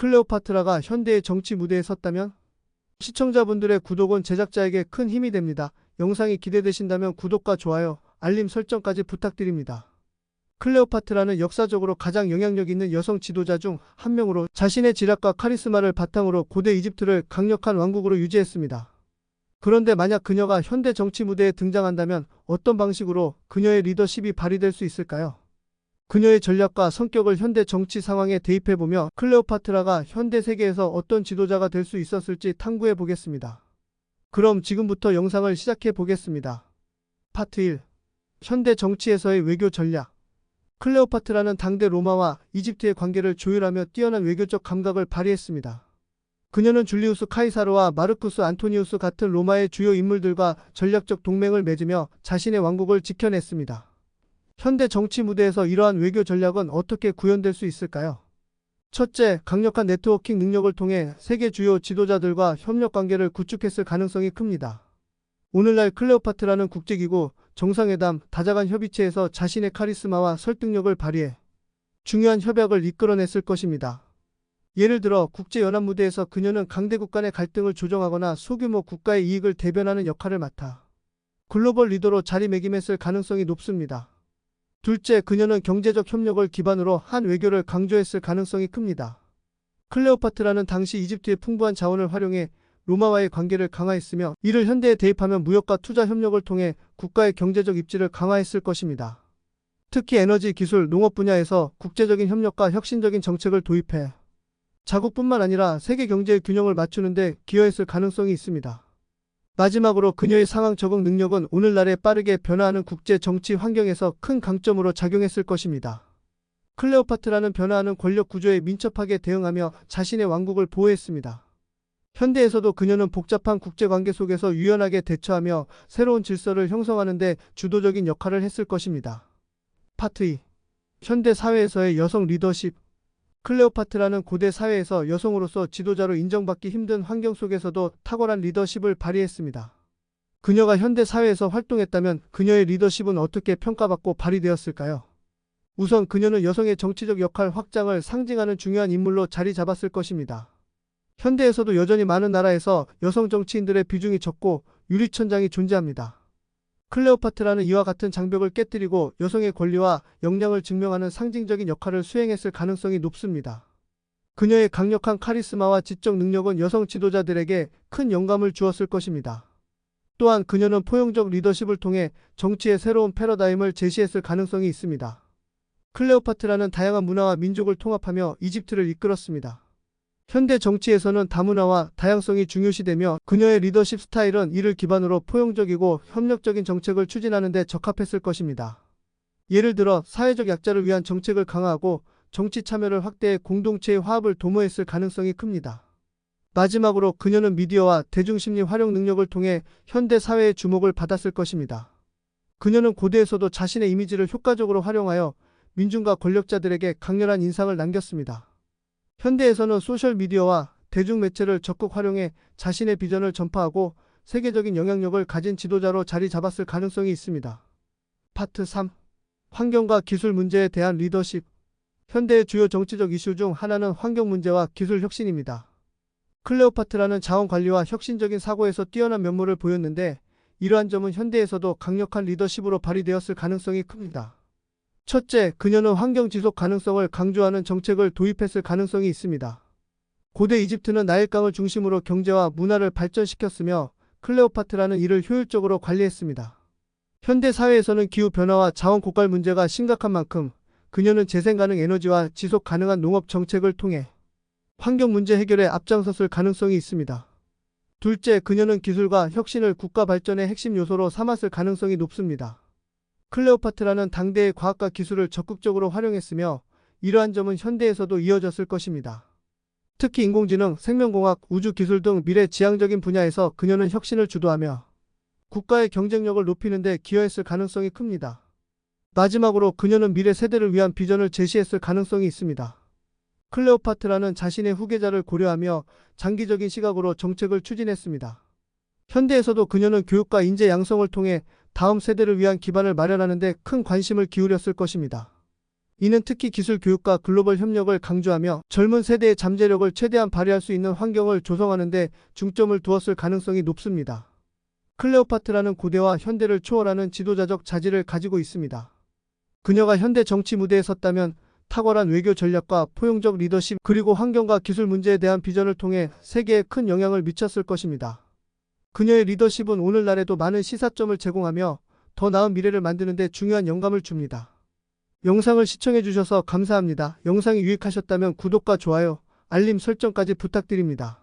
클레오파트라가 현대의 정치 무대에 섰다면? 시청자분들의 구독은 제작자에게 큰 힘이 됩니다. 영상이 기대되신다면 구독과 좋아요, 알림 설정까지 부탁드립니다. 클레오파트라는 역사적으로 가장 영향력 있는 여성 지도자 중 한 명으로 자신의 지략과 카리스마를 바탕으로 고대 이집트를 강력한 왕국으로 유지했습니다. 그런데 만약 그녀가 현대 정치 무대에 등장한다면 어떤 방식으로 그녀의 리더십이 발휘될 수 있을까요? 그녀의 전략과 성격을 현대 정치 상황에 대입해보며 클레오파트라가 현대 세계에서 어떤 지도자가 될 수 있었을지 탐구해 보겠습니다. 그럼 지금부터 영상을 시작해 보겠습니다. 파트 1. 현대 정치에서의 외교 전략. 클레오파트라는 당대 로마와 이집트의 관계를 조율하며 뛰어난 외교적 감각을 발휘했습니다. 그녀는 줄리우스 카이사르와 마르쿠스 안토니우스 같은 로마의 주요 인물들과 전략적 동맹을 맺으며 자신의 왕국을 지켜냈습니다. 현대 정치 무대에서 이러한 외교 전략은 어떻게 구현될 수 있을까요? 첫째, 강력한 네트워킹 능력을 통해 세계 주요 지도자들과 협력 관계를 구축했을 가능성이 큽니다. 오늘날 클레오파트라는 국제기구, 정상회담, 다자간 협의체에서 자신의 카리스마와 설득력을 발휘해 중요한 협약을 이끌어냈을 것입니다. 예를 들어 국제연합 무대에서 그녀는 강대국 간의 갈등을 조정하거나 소규모 국가의 이익을 대변하는 역할을 맡아 글로벌 리더로 자리매김했을 가능성이 높습니다. 둘째, 그녀는 경제적 협력을 기반으로 한 외교를 강조했을 가능성이 큽니다. 클레오파트라는 당시 이집트의 풍부한 자원을 활용해 로마와의 관계를 강화했으며 이를 현대에 대입하면 무역과 투자 협력을 통해 국가의 경제적 입지를 강화했을 것입니다. 특히 에너지, 기술, 농업 분야에서 국제적인 협력과 혁신적인 정책을 도입해 자국뿐만 아니라 세계 경제의 균형을 맞추는 데 기여했을 가능성이 있습니다. 마지막으로 그녀의 상황 적응 능력은 오늘날의 빠르게 변화하는 국제 정치 환경에서 큰 강점으로 작용했을 것입니다. 클레오파트라는 변화하는 권력 구조에 민첩하게 대응하며 자신의 왕국을 보호했습니다. 현대에서도 그녀는 복잡한 국제 관계 속에서 유연하게 대처하며 새로운 질서를 형성하는 데 주도적인 역할을 했을 것입니다. 파트 2. 현대 사회에서의 여성 리더십 클레오파트라는 고대 사회에서 여성으로서 지도자로 인정받기 힘든 환경 속에서도 탁월한 리더십을 발휘했습니다. 그녀가 현대 사회에서 활동했다면 그녀의 리더십은 어떻게 평가받고 발휘되었을까요? 우선 그녀는 여성의 정치적 역할 확장을 상징하는 중요한 인물로 자리 잡았을 것입니다. 현대에서도 여전히 많은 나라에서 여성 정치인들의 비중이 적고 유리천장이 존재합니다. 클레오파트라는 이와 같은 장벽을 깨뜨리고 여성의 권리와 역량을 증명하는 상징적인 역할을 수행했을 가능성이 높습니다. 그녀의 강력한 카리스마와 지적 능력은 여성 지도자들에게 큰 영감을 주었을 것입니다. 또한 그녀는 포용적 리더십을 통해 정치의 새로운 패러다임을 제시했을 가능성이 있습니다. 클레오파트라는 다양한 문화와 민족을 통합하며 이집트를 이끌었습니다. 현대 정치에서는 다문화와 다양성이 중요시되며 그녀의 리더십 스타일은 이를 기반으로 포용적이고 협력적인 정책을 추진하는 데 적합했을 것입니다. 예를 들어 사회적 약자를 위한 정책을 강화하고 정치 참여를 확대해 공동체의 화합을 도모했을 가능성이 큽니다. 마지막으로 그녀는 미디어와 대중심리 활용 능력을 통해 현대 사회의 주목을 받았을 것입니다. 그녀는 고대에서도 자신의 이미지를 효과적으로 활용하여 민중과 권력자들에게 강렬한 인상을 남겼습니다. 현대에서는 소셜미디어와 대중매체를 적극 활용해 자신의 비전을 전파하고 세계적인 영향력을 가진 지도자로 자리 잡았을 가능성이 있습니다. 파트 3. 환경과 기술 문제에 대한 리더십. 현대의 주요 정치적 이슈 중 하나는 환경 문제와 기술 혁신입니다. 클레오파트라는 자원 관리와 혁신적인 사고에서 뛰어난 면모를 보였는데 이러한 점은 현대에서도 강력한 리더십으로 발휘되었을 가능성이 큽니다. 첫째, 그녀는 환경 지속 가능성을 강조하는 정책을 도입했을 가능성이 있습니다. 고대 이집트는 나일강을 중심으로 경제와 문화를 발전시켰으며 클레오파트라는 이를 효율적으로 관리했습니다. 현대 사회에서는 기후 변화와 자원 고갈 문제가 심각한 만큼 그녀는 재생 가능 에너지와 지속 가능한 농업 정책을 통해 환경 문제 해결에 앞장섰을 가능성이 있습니다. 둘째, 그녀는 기술과 혁신을 국가 발전의 핵심 요소로 삼았을 가능성이 높습니다. 클레오파트라는 당대의 과학과 기술을 적극적으로 활용했으며 이러한 점은 현대에서도 이어졌을 것입니다. 특히 인공지능, 생명공학, 우주기술 등 미래 지향적인 분야에서 그녀는 혁신을 주도하며 국가의 경쟁력을 높이는 데 기여했을 가능성이 큽니다. 마지막으로 그녀는 미래 세대를 위한 비전을 제시했을 가능성이 있습니다. 클레오파트라는 자신의 후계자를 고려하며 장기적인 시각으로 정책을 추진했습니다. 현대에서도 그녀는 교육과 인재 양성을 통해 다음 세대를 위한 기반을 마련하는 데 큰 관심을 기울였을 것입니다. 이는 특히 기술 교육과 글로벌 협력을 강조하며 젊은 세대의 잠재력을 최대한 발휘할 수 있는 환경을 조성하는 데 중점을 두었을 가능성이 높습니다. 클레오파트라는 고대와 현대를 초월하는 지도자적 자질을 가지고 있습니다. 그녀가 현대 정치 무대에 섰다면 탁월한 외교 전략과 포용적 리더십 그리고 환경과 기술 문제에 대한 비전을 통해 세계에 큰 영향을 미쳤을 것입니다. 그녀의 리더십은 오늘날에도 많은 시사점을 제공하며 더 나은 미래를 만드는 데 중요한 영감을 줍니다. 영상을 시청해주셔서 감사합니다. 영상이 유익하셨다면 구독과 좋아요, 알림 설정까지 부탁드립니다.